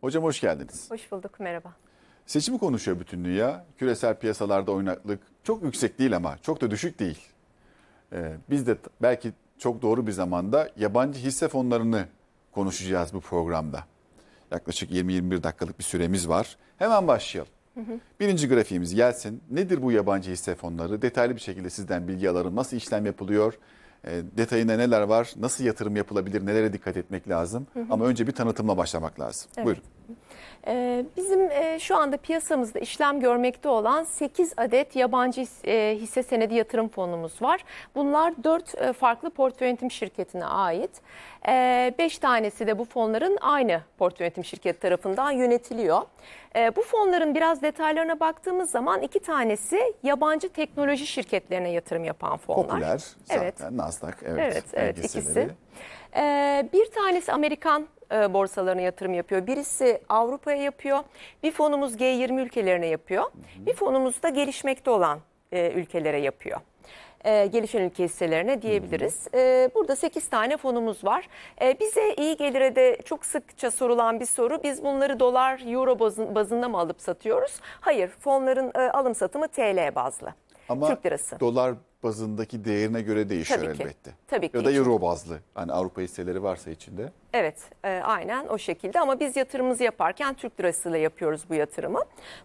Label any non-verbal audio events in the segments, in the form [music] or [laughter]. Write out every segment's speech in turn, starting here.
Hocam hoş geldiniz. Hoş bulduk, merhaba. Seçimi konuşuyor bütün dünya. Küresel piyasalarda oynaklık çok yüksek değil ama çok da düşük değil. Ee, biz de belki çok doğru bir zamanda yabancı hisse fonlarını konuşacağız bu programda. Yaklaşık 20-21 dakikalık bir süremiz var. Hemen başlayalım. Birinci grafiğimiz gelsin. Nedir bu yabancı hisse fonları? Detaylı bir şekilde sizden bilgi alırım. Nasıl işlem yapılıyor? E, detayında neler var? Nasıl yatırım yapılabilir? Nelere dikkat etmek lazım? Ama önce bir tanıtımla başlamak lazım. Evet. Buyurun. Ee, bizim e, şu anda piyasamızda işlem görmekte olan 8 adet yabancı e, hisse senedi yatırım fonumuz var. Bunlar 4 farklı portföy yönetim şirketine ait. 5 tanesi de bu fonların aynı portföy yönetim şirketi tarafından yönetiliyor. E, Bu fonların biraz detaylarına baktığımız zaman iki tanesi yabancı teknoloji şirketlerine yatırım yapan fonlar. Popüler zaten Evet. Nasdaq evet, Evet, evet ikisi. Ee, bir tanesi Amerikan e, borsalarına yatırım yapıyor. Birisi Avrupa'ya yapıyor. Bir fonumuz G20 ülkelerine yapıyor. Bir fonumuz da gelişmekte olan e, ülkelere yapıyor. E, gelişen ülke hisselerine diyebiliriz. E, burada 8 tane fonumuz var. E, bize iyi gelire de çok sıkça sorulan bir soru. Biz bunları dolar, euro bazın- bazında mı alıp satıyoruz? Hayır, fonların e, alım satımı TL bazlı. Ama Türk lirası. dolar bazındaki değerine göre değişiyor Tabii ki. elbette. Tabii ki. Ya da euro bazlı. Hani Avrupa hisseleri varsa içinde. Evet, e, aynen o şekilde ama biz yatırımımızı yaparken Türk lirasıyla yapıyoruz bu yatırımı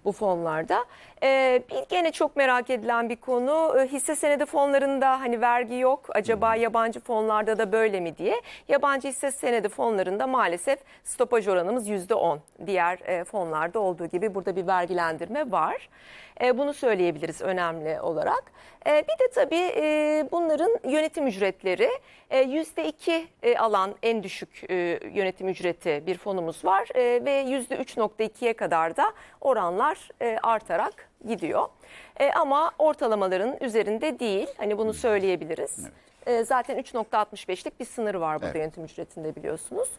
bu fonlarda. E, bir gene çok merak edilen bir konu e, hisse senedi fonlarında hani vergi yok. Acaba yabancı fonlarda da böyle mi diye. Yabancı hisse senedi fonlarında maalesef stopaj oranımız %10. Diğer e, fonlarda olduğu gibi burada bir vergilendirme var. E, bunu söyleyebiliriz önemli olarak. E, bir de tabii e, bunların yönetim ücretleri e, %2 e, alan en düşük e, yönetim ücreti bir fonumuz var E, ve %3.2'ye kadar da oranlar e, artarak gidiyor. Ama ortalamaların üzerinde değil. Hani bunu söyleyebiliriz. E, Zaten 3.65'lik bir sınır var burada Evet. yönetim ücretinde biliyorsunuz.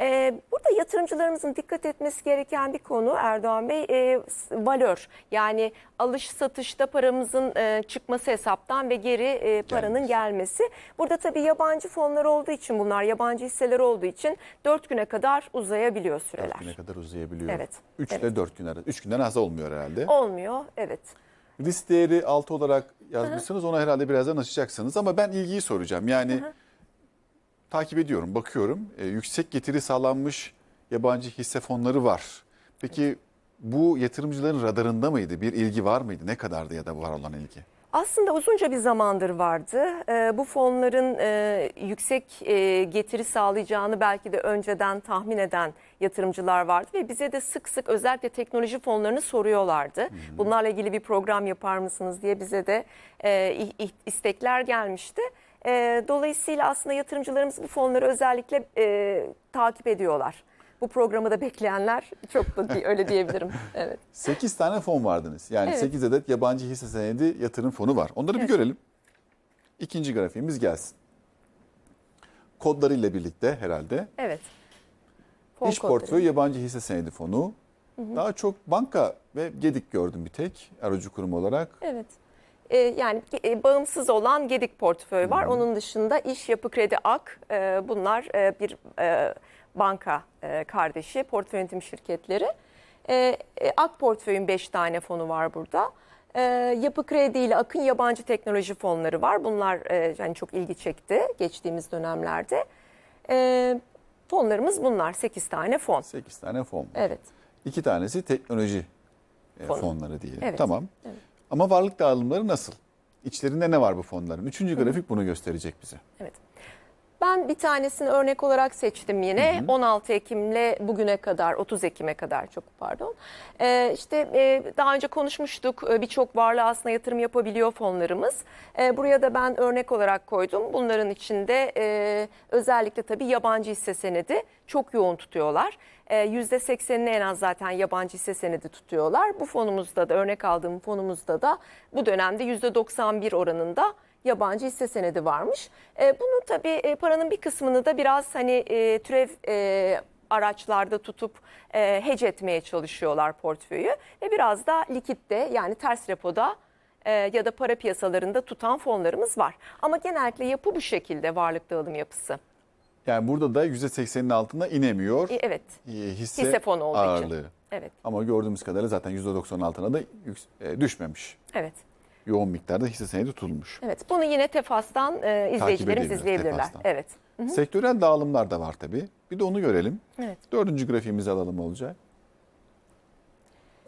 E, burada yatırımcılarımızın dikkat etmesi gereken bir konu Erdoğan Bey e, valör. Yani alış satışta paramızın e, çıkması hesaptan ve geri e, paranın gelmesi. Burada tabii yabancı fonlar olduğu için bunlar yabancı hisseler olduğu için 4 güne kadar uzayabiliyor süreler. 4 güne kadar uzayabiliyor. Evet, 3 evet. ile 4 gün arası. 3 günden az olmuyor herhalde. Olmuyor evet. Risk değeri 6 olarak yazmışsınız. Ona herhalde birazdan açacaksınız. Ama ben ilgiyi soracağım. Yani takip ediyorum, bakıyorum. Ee, yüksek getiri sağlanmış yabancı hisse fonları var. Peki bu yatırımcıların radarında mıydı? Bir ilgi var mıydı? Ne kadardı ya da var olan ilgi? Aslında uzunca bir zamandır vardı. Ee, bu fonların e, yüksek e, getiri sağlayacağını belki de önceden tahmin eden yatırımcılar vardı ve bize de sık sık özellikle teknoloji fonlarını soruyorlardı. Bunlarla ilgili bir program yapar mısınız diye bize de e, istekler gelmişti. E, dolayısıyla aslında yatırımcılarımız bu fonları özellikle e, takip ediyorlar. Bu programı da bekleyenler çok da değil, öyle diyebilirim. [laughs] Evet. 8 tane fon vardınız. Yani Evet. 8 adet yabancı hisse senedi yatırım fonu var. Onları bir Evet. görelim. İkinci grafiğimiz gelsin. Kodlarıyla birlikte herhalde. Evet. Fon İş kodları. portföy yabancı hisse senedi fonu. Daha çok banka ve Gedik gördüm bir tek aracı kurum olarak. Evet. Ee, yani e, bağımsız olan Gedik portföy var. Onun dışında İş Yapı Kredi Ak e, bunlar e, bir e, banka e, kardeşi portföy yönetim şirketleri. E, e, Ak portföyün 5 tane fonu var burada. E, Yapı Kredi ile Ak'ın yabancı teknoloji fonları var. Bunlar e, yani çok ilgi çekti geçtiğimiz dönemlerde. E, fonlarımız bunlar 8 tane fon. 8 tane fon var. Evet. İki tanesi teknoloji e, Fonu. fonları diyelim. Evet, Tamam. evet. Ama varlık dağılımları nasıl? İçlerinde ne var bu fonların? Üçüncü grafik bunu gösterecek bize. Evet. Ben bir tanesini örnek olarak seçtim yine. 16 Ekim'le bugüne kadar, 30 Ekim'e kadar çok pardon. Ee, işte e, daha önce konuşmuştuk. Ee, Birçok varlığa aslında yatırım yapabiliyor fonlarımız. Ee, buraya da ben örnek olarak koydum. Bunların içinde e, özellikle tabii yabancı hisse senedi çok yoğun tutuyorlar. Ee, %80'ini en az zaten yabancı hisse senedi tutuyorlar. Bu fonumuzda da örnek aldığım fonumuzda da bu dönemde %91 oranında yabancı hisse senedi varmış. E, bunu tabii e, paranın bir kısmını da biraz hani e, türev e, araçlarda tutup e, hedge etmeye çalışıyorlar portföyü ve biraz da likitte yani ters repoda e, ya da para piyasalarında tutan fonlarımız var. Ama genellikle yapı bu şekilde varlık dağılım yapısı. Yani burada da %80'in altına inemiyor E, Evet. e, hisse, Hisse fonu olduğu için. ağırlığı. Evet. Ama gördüğümüz kadarıyla zaten %90'ın altına da e, düşmemiş. Evet. Yoğun miktarda hisse senedi tutulmuş. Evet. Bunu yine Tefas'tan e, izleyicilerimiz izleyebilirler. Tefas'tan. Evet. Sektörel dağılımlar da var tabii. Bir de onu görelim. Evet. Dördüncü grafiğimizi alalım olacak.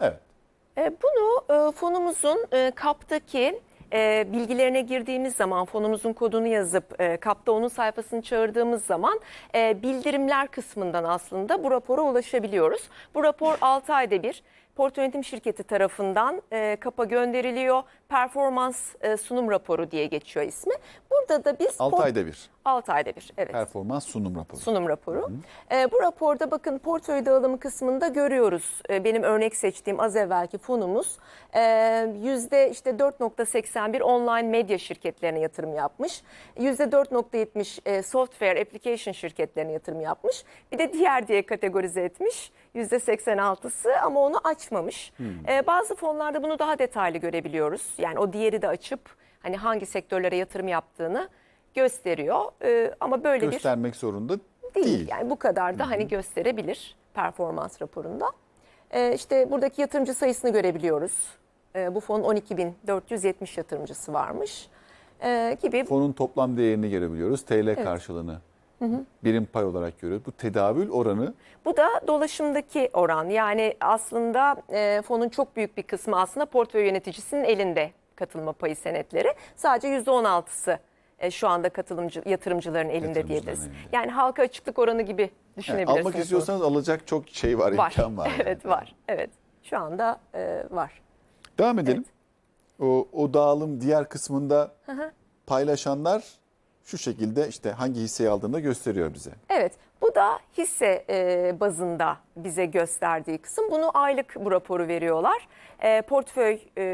Evet. E, Bunu e, fonumuzun e, kaptaki e, bilgilerine girdiğimiz zaman fonumuzun kodunu yazıp e, kapta onun sayfasını çağırdığımız zaman e, bildirimler kısmından aslında bu rapora ulaşabiliyoruz. Bu rapor 6 ayda bir portföy yönetim şirketi tarafından e, kapa gönderiliyor. Performans e, sunum raporu diye geçiyor ismi. Burada da biz 6 port- ayda bir 6 ayda bir evet performans sunum raporu. sunum raporu. Ee, bu raporda bakın portföy dağılımı kısmında görüyoruz. Ee, benim örnek seçtiğim az evvelki fonumuz ee, yüzde işte 4.81 online medya şirketlerine yatırım yapmış. Yüzde 4.70 e, software application şirketlerine yatırım yapmış. Bir de diğer diye kategorize etmiş. Yüzde 86'sı ama onu açmamış. Ee, bazı fonlarda bunu daha detaylı görebiliyoruz. Yani o diğeri de açıp hani hangi sektörlere yatırım yaptığını gösteriyor. Ee, ama böyle bir Göstermek zorunda değil. değil. Yani bu kadar da hani gösterebilir performans raporunda. Ee, işte buradaki yatırımcı sayısını görebiliyoruz. Ee, bu fonun 12.470 yatırımcısı varmış Ee, gibi. Fonun toplam değerini görebiliyoruz. TL karşılığını birim pay olarak görüyoruz. Bu tedavül oranı Bu da dolaşımdaki oran. Yani aslında e, fonun çok büyük bir kısmı aslında portföy yöneticisinin elinde katılma payı senetleri. Sadece %16'sı e, şu anda katılımcı yatırımcıların elinde Yatırımcıların diyebiliriz. elinde. Yani halka açıklık oranı gibi yani düşünebilirsiniz. almak bunu. istiyorsanız alacak çok şey var, var. imkan var. [laughs] yani. evet var. Evet. Şu anda e, var. Devam edelim. O, o dağılım diğer kısmında paylaşanlar şu şekilde işte hangi hisseyi aldığını da gösteriyor bize. Evet, bu da hisse e, bazında bize gösterdiği kısım. Bunu aylık bu raporu veriyorlar. E, portföy e,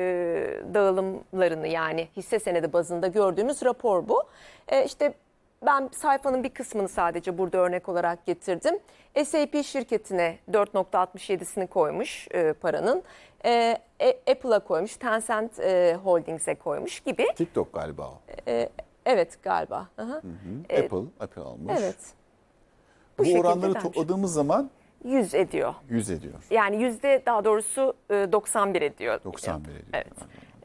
dağılımlarını yani hisse senedi bazında gördüğümüz rapor bu. E, işte ben sayfanın bir kısmını sadece burada örnek olarak getirdim. SAP şirketine 4.67'sini koymuş e, paranın. E, Apple'a koymuş, Tencent e, Holdings'e koymuş gibi. TikTok galiba o. E, evet galiba. Hı hı. Apple, Apple almış. Evet. Bu, şekilde oranları vermiş. topladığımız zaman 100 ediyor. 100 ediyor. Yani yüzde daha doğrusu e, 91 ediyor. 91 ediyor. Evet.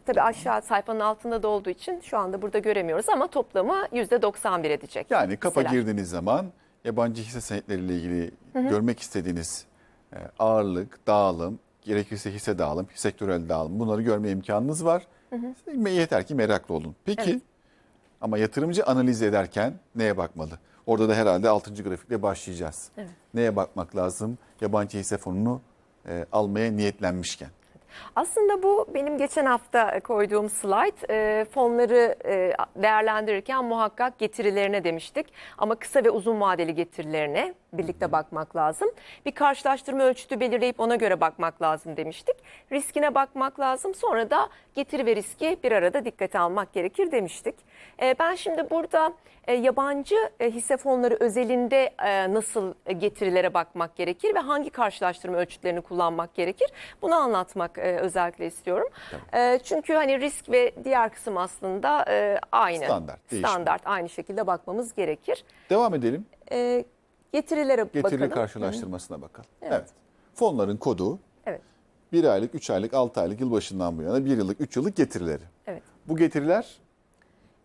Tabii aşağı sayfanın altında da olduğu için şu anda burada göremiyoruz ama toplamı yüzde 91 edecek. Yani kapa hisseler. girdiğiniz zaman yabancı hisse senetleriyle ilgili görmek istediğiniz e, ağırlık, dağılım, gerekirse hisse dağılım, sektörel dağılım bunları görme imkanınız var. Yeter ki meraklı olun. Peki Evet. Ama yatırımcı analiz ederken neye bakmalı? Orada da herhalde 6. grafikle başlayacağız. Evet. Neye bakmak lazım? Yabancı hisse fonunu e, almaya niyetlenmişken. Aslında bu benim geçen hafta koyduğum slide e, fonları e, değerlendirirken muhakkak getirilerine demiştik. Ama kısa ve uzun vadeli getirilerine birlikte bakmak lazım. Bir karşılaştırma ölçütü belirleyip ona göre bakmak lazım demiştik. Riskine bakmak lazım. Sonra da getiri ve riski bir arada dikkate almak gerekir demiştik. E, ben şimdi burada e, yabancı e, hisse fonları özelinde e, nasıl getirilere bakmak gerekir ve hangi karşılaştırma ölçütlerini kullanmak gerekir bunu anlatmak e, özellikle istiyorum. E, çünkü hani risk ve diğer kısım aslında e, aynı. Standart, değişmiyor. Standart aynı şekilde bakmamız gerekir. Devam edelim. E, getirilere Getiri bakalım. karşılaştırmasına bakalım. Evet. evet. Fonların kodu Evet. 1 aylık, 3 aylık, 6 aylık yılbaşından bu yana 1 yıllık, 3 yıllık getirileri. Evet. Bu getiriler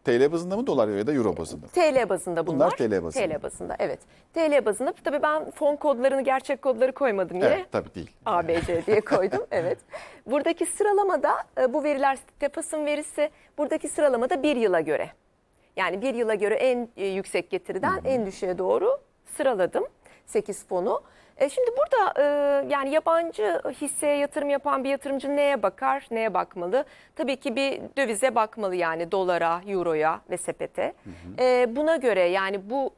TL bazında mı dolar ya da euro bazında mı? TL bazında bunlar. Bunlar TL bazında. TL bazında evet. TL bazında tabii ben fon kodlarını gerçek kodları koymadım yine. Evet tabii değil. ABC diye koydum. [laughs] Evet. Buradaki sıralamada e, bu veriler Tefas'ın verisi. Buradaki sıralamada bir yıla göre. Yani bir yıla göre en e, yüksek getiriden en düşüğe doğru sıraladım 8 fonu. E, Şimdi burada e, yani yabancı hisseye yatırım yapan bir yatırımcı neye bakar, neye bakmalı? Tabii ki bir dövize bakmalı yani dolara, euroya ve sepete. E, Buna göre yani bu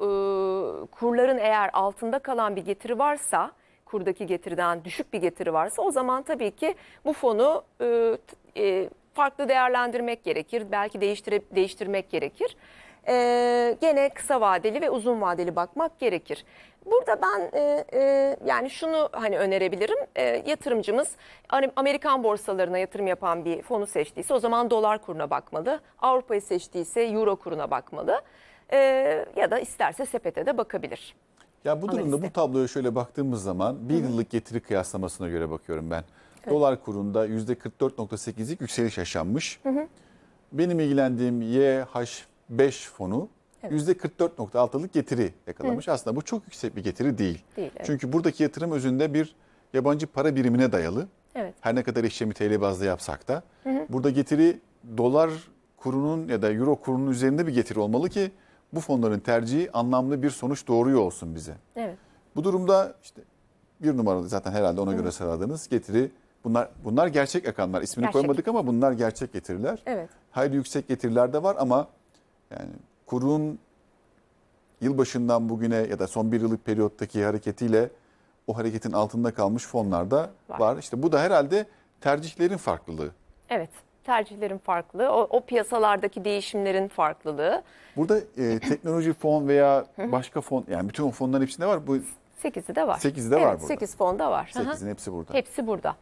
kurların eğer altında kalan bir getiri varsa kurdaki getiriden düşük bir getiri varsa o zaman tabii ki bu fonu farklı değerlendirmek gerekir. Belki değiştire, değiştirmek gerekir. E, gene kısa vadeli ve uzun vadeli bakmak gerekir. Burada ben e, e, yani şunu hani önerebilirim. E, yatırımcımız Amerikan borsalarına yatırım yapan bir fonu seçtiyse o zaman dolar kuruna bakmalı. Avrupa'yı seçtiyse euro kuruna bakmalı. E, ya da isterse sepete de bakabilir. Ya bu durumda Analizi. bu tabloya şöyle baktığımız zaman bir yıllık getiri kıyaslamasına göre bakıyorum ben. Dolar kurunda %44.8'lik yükseliş yaşanmış. Benim ilgilendiğim YH5 fonu %44.6'lık getiri yakalamış. Aslında bu çok yüksek bir getiri değil. Değil, evet. Çünkü buradaki yatırım özünde bir yabancı para birimine dayalı. Evet. Her ne kadar işlemi TL bazlı yapsak da. Burada getiri dolar kurunun ya da euro kurunun üzerinde bir getiri olmalı ki bu fonların tercihi anlamlı bir sonuç doğuruyor olsun bize. Evet. Bu durumda işte bir numaralı zaten herhalde ona göre sıraladığınız getiri bunlar bunlar gerçek rakamlar. İsmini Gerçek. koymadık ama bunlar gerçek getiriler. Evet. Hayli yüksek getiriler de var ama yani kurun yılbaşından bugüne ya da son bir yıllık periyottaki hareketiyle o hareketin altında kalmış fonlar da Var. var. İşte bu da herhalde tercihlerin farklılığı. Evet. Tercihlerin farklı, o, o piyasalardaki değişimlerin farklılığı. Burada e, [clears throat] teknoloji fon veya başka fon yani bütün o fonların hepsinde var. Bu 8'i de var. Sekizi de evet, var burada. 8 fonda var. Hı hı. 8'in hepsi burada. Hepsi burada.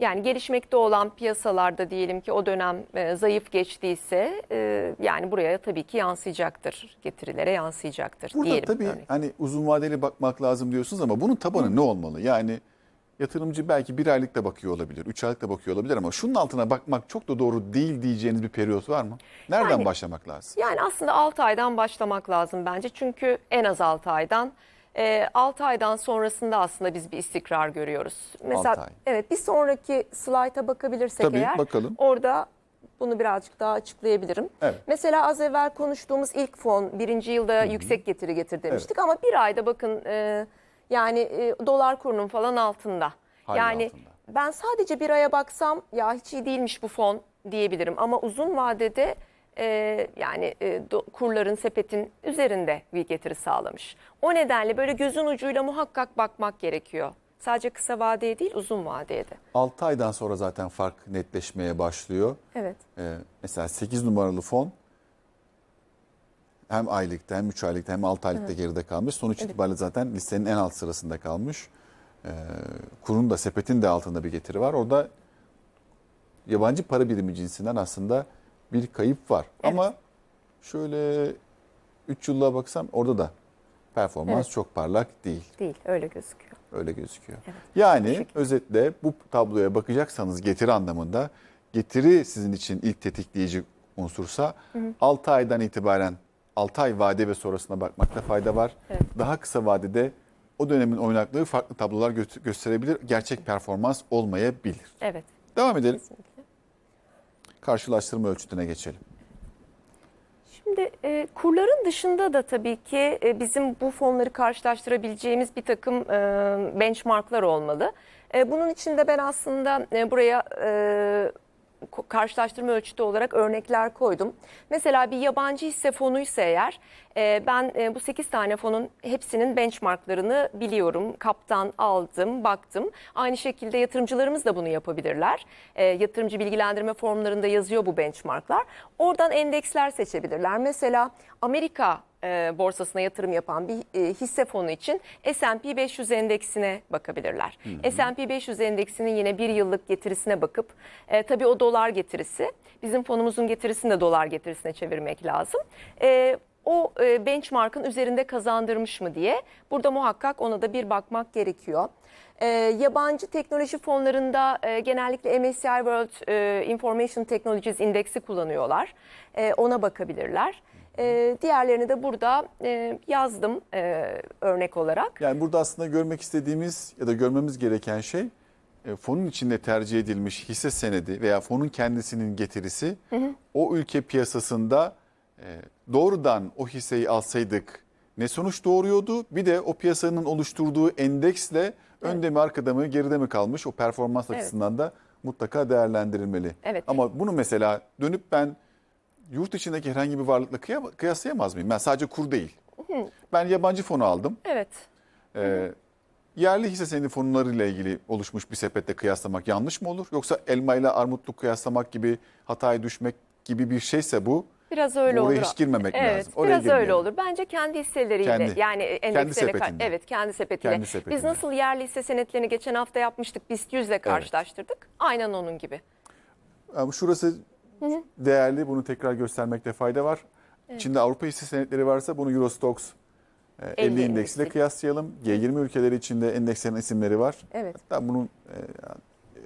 Yani gelişmekte olan piyasalarda diyelim ki o dönem e, zayıf geçtiyse e, yani buraya tabii ki yansıyacaktır. Getirilere yansıyacaktır Burada diyelim. tabii örneğin. hani uzun vadeli bakmak lazım diyorsunuz ama bunun tabanı ne olmalı? Yani yatırımcı belki bir aylık da bakıyor olabilir, üç aylık da bakıyor olabilir ama şunun altına bakmak çok da doğru değil diyeceğiniz bir periyot var mı? Nereden Yani- başlamak lazım? Yani aslında 6 aydan başlamak lazım bence. Çünkü en az 6 aydan. 6 aydan sonrasında aslında biz bir istikrar görüyoruz. Mesela Altı ay. evet bir sonraki slayta bakabilirsek Tabii, eğer bakalım. orada bunu birazcık daha açıklayabilirim. Evet. Mesela az evvel konuştuğumuz ilk fon birinci yılda yüksek getiri getir demiştik ama bir ayda bakın e, yani e, dolar kurunun falan altında. Hayli yani altında. ben sadece bir aya baksam ya hiç iyi değilmiş bu fon diyebilirim ama uzun vadede e, yani e, do- kurların sepetin üzerinde bir getiri sağlamış. O nedenle böyle gözün ucuyla muhakkak bakmak gerekiyor. Sadece kısa vadeye değil uzun vadeye de. 6 aydan sonra zaten fark netleşmeye başlıyor. Evet. Ee, mesela 8 numaralı fon hem aylıkta hem 3 aylıkta hem 6 aylıkta geride kalmış. Sonuç itibariyle zaten listenin en alt sırasında kalmış. Ee, kurun da sepetin de altında bir getiri var. Orada yabancı para birimi cinsinden aslında bir kayıp var. Evet. Ama şöyle 3 yıllığa baksam orada da performans Evet. çok parlak değil. Değil öyle gözüküyor. Öyle gözüküyor. Evet. Yani Teşekkür özetle bu tabloya bakacaksanız getiri anlamında getiri sizin için ilk tetikleyici unsursa 6 aydan itibaren 6 ay vade ve sonrasına bakmakta fayda var. Evet. Daha kısa vadede o dönemin oynaklığı farklı tablolar gö- gösterebilir. Gerçek performans olmayabilir. Evet. Devam edelim. Kesinlikle. Karşılaştırma ölçütüne geçelim. Şimdi e, kurların dışında da tabii ki e, bizim bu fonları karşılaştırabileceğimiz bir takım e, benchmarklar olmalı. E, bunun için de ben aslında e, buraya e, karşılaştırma ölçütü olarak örnekler koydum. Mesela bir yabancı hisse fonuysa eğer e, ben e, bu 8 tane fonun hepsinin benchmarklarını biliyorum. Kaptan aldım, baktım. Aynı şekilde yatırımcılarımız da bunu yapabilirler. E, yatırımcı bilgilendirme formlarında yazıyor bu benchmarklar. Oradan endeksler seçebilirler. Mesela Amerika e, borsasına yatırım yapan bir e, hisse fonu için S&P 500 endeksine bakabilirler. S&P 500 endeksinin yine bir yıllık getirisine bakıp e, tabii o dolar getirisi bizim fonumuzun getirisini de dolar getirisine çevirmek lazım. E, o e, benchmark'ın üzerinde kazandırmış mı diye burada muhakkak ona da bir bakmak gerekiyor. E, yabancı teknoloji fonlarında e, genellikle MSCI World e, Information Technologies Indeksi kullanıyorlar. E, ona bakabilirler. E, diğerlerini de burada e, yazdım e, örnek olarak. Yani burada aslında görmek istediğimiz ya da görmemiz gereken şey e, fonun içinde tercih edilmiş hisse senedi veya fonun kendisinin getirisi o ülke piyasasında e, doğrudan o hisseyi alsaydık ne sonuç doğuruyordu? Bir de o piyasanın oluşturduğu endeksle önde mi arkada mı geride mi kalmış o performans Evet. açısından da mutlaka değerlendirilmeli. Evet. Ama bunu mesela dönüp ben yurt içindeki herhangi bir varlıkla kıya- kıyaslayamaz mıyım? Ben sadece kur değil. Ben yabancı fonu aldım. Evet. Ee, yerli hisse senedi fonlarıyla ilgili oluşmuş bir sepette kıyaslamak yanlış mı olur? Yoksa elma ile armutlu kıyaslamak gibi hataya düşmek gibi bir şeyse bu Biraz öyle Oraya olur. hiç girmemek evet, lazım. Oraya biraz öyle girmeyelim. olur. Bence kendi hisseleriyle Kendi- yani endekslerine kar- sepetinde. evet kendi sepetiyle. Kendi sepetinde. Biz nasıl yerli hisse senetlerini geçen hafta yapmıştık BIST 100 ile karşılaştırdık. Aynen onun gibi. Ama şurası değerli bunu tekrar göstermekte fayda var. İçinde Avrupa hisse senetleri varsa bunu Eurostox e, 50, 50 endeksiyle kıyaslayalım. G20 ülkeleri içinde endekslerin isimleri var. Evet. Hatta bunu e,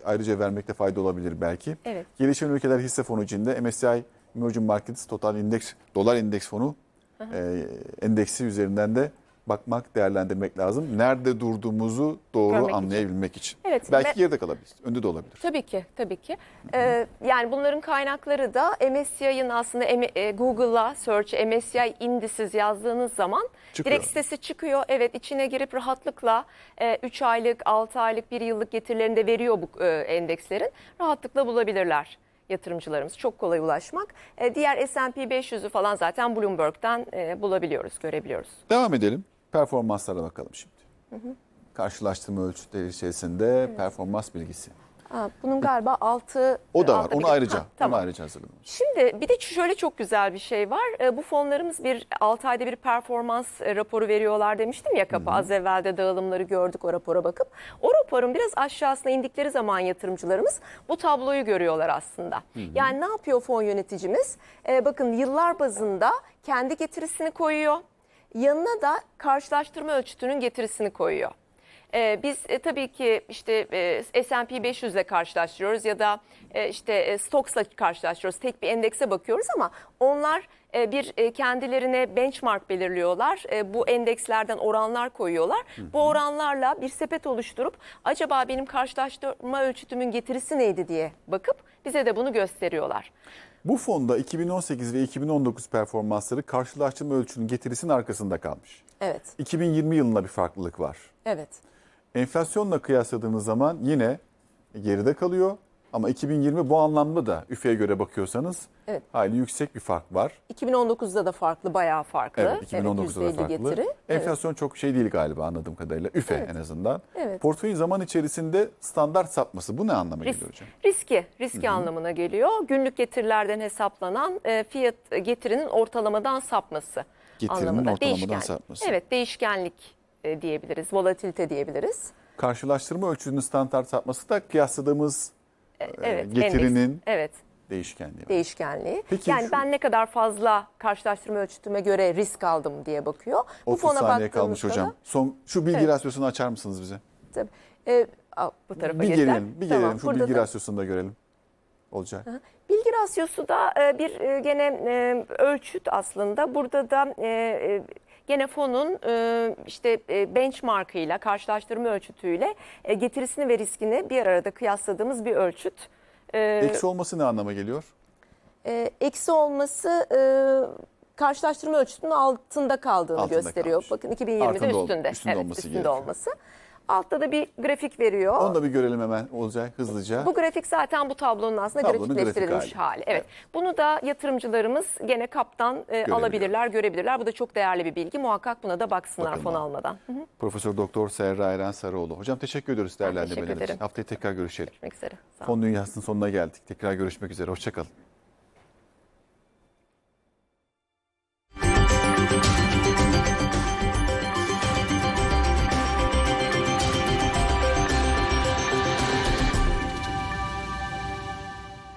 ayrıca vermekte fayda olabilir belki. Evet. Gelişen ülkeler hisse fonu içinde MSCI Emerging Markets Total Index Dolar Endeks Fonu e, endeksi üzerinden de bakmak, değerlendirmek lazım. Nerede durduğumuzu doğru Görmek için. anlayabilmek için. Evet, Belki ve- geride kalabilir, önde de olabilir. Tabii ki, tabii ki. Ee, yani bunların kaynakları da MSCI'nin aslında e, Google'a search MSCI indices yazdığınız zaman Çıkıyor. direkt sitesi çıkıyor. Evet içine girip rahatlıkla 3 aylık, 6 aylık, 1 yıllık getirilerini de veriyor bu e, endekslerin. Rahatlıkla bulabilirler yatırımcılarımız. Çok kolay ulaşmak. E, diğer S&P 500'ü falan zaten Bloomberg'den e, bulabiliyoruz, görebiliyoruz. Devam edelim. Performanslara bakalım şimdi. Karşılaştırma ölçütleri içerisinde performans bilgisi. Aa, bunun galiba 6 O da var. Onu ayrıca, onu ayrıca hazırladım. Şimdi bir de şöyle çok güzel bir şey var. E, Bu fonlarımız bir 6 ayda bir performans e, raporu veriyorlar demiştim ya kapı. Az evvel de dağılımları gördük o rapora bakıp. O raporun biraz aşağısına indikleri zaman yatırımcılarımız bu tabloyu görüyorlar aslında. Yani ne yapıyor fon yöneticimiz? E, bakın yıllar bazında kendi getirisini koyuyor. Yanına da karşılaştırma ölçütünün getirisini koyuyor. Ee, biz e, tabii ki işte e, S&P 500 ile karşılaştırıyoruz ya da e, işte e, Stoxx'la karşılaştırıyoruz. Tek bir endekse bakıyoruz ama onlar e, bir e, kendilerine benchmark belirliyorlar. E, bu endekslerden oranlar koyuyorlar. Bu oranlarla bir sepet oluşturup acaba benim karşılaştırma ölçütümün getirisi neydi diye bakıp bize de bunu gösteriyorlar. Bu fonda 2018 ve 2019 performansları karşılaştırma ölçünün getirisinin arkasında kalmış. Evet. 2020 yılında bir farklılık var. Evet. Enflasyonla kıyasladığınız zaman yine geride kalıyor. Ama 2020 bu anlamda da üfeye göre bakıyorsanız Evet. hayli yüksek bir fark var. 2019'da da farklı, bayağı farklı. Evet 2019'da da %50 farklı. getiri. Evet. Enflasyon çok şey değil galiba anladığım kadarıyla. Üfe en azından. Evet. Portföyün zaman içerisinde standart sapması bu ne anlama Risk- geliyor hocam? riski, riski anlamına geliyor. Günlük getirilerden hesaplanan e, fiyat getirinin ortalamadan sapması Getirinin anlamında. ortalamadan Değişken- sapması. Evet, değişkenlik e, diyebiliriz, volatilite diyebiliriz. Karşılaştırma ölçünün standart sapması da kıyasladığımız Evet, getirinin endeks. evet, değişkenliği. var. değişkenliği. Peki yani şu- ben ne kadar fazla karşılaştırma ölçütüme göre risk aldım diye bakıyor. 30 saniye kalmış baktığımızda hocam. da- Son şu bilgi Evet. rasyosunu açar mısınız bize? Tabii, e, al, bu tarafa Bir geçer. gelelim, bir Tamam, gelelim. Şu bilgi da- rasyosunu da görelim. Olacak. Bilgi rasyosu da e, bir e, gene e, ölçüt aslında. Burada da e, e, gene fonun e, işte e, benchmarkıyla, karşılaştırma ölçütüyle e, getirisini ve riskini bir arada kıyasladığımız bir ölçüt. E, Eksi olması ne anlama geliyor? e, Eksi olması e, karşılaştırma ölçütünün altında kaldığını Altında gösteriyor. kalmış. Bakın 2020'de Altında ol- üstünde. üstünde evet, olması üstünde gerekiyor. olması. Altta da bir grafik veriyor. Onu da bir görelim hemen Olcay hızlıca. Bu grafik zaten bu tablonun aslında Tablonun grafikleştirilmiş grafik hali. hali. Evet. Bunu da yatırımcılarımız gene kaptan e, alabilirler, görebilirler. Bu da çok değerli bir bilgi. Muhakkak buna da baksınlar Bakalım fon abi. almadan. Hı hı. Profesör Doktor Serra Eren Sarıoğlu. Hocam teşekkür ediyoruz teşekkür değerlendirmeler için. ederim. Haftaya tekrar görüşelim. Görüşmek üzere. Sağ olun. Fon dünyasının sonuna geldik. Tekrar görüşmek üzere. Hoşçakalın.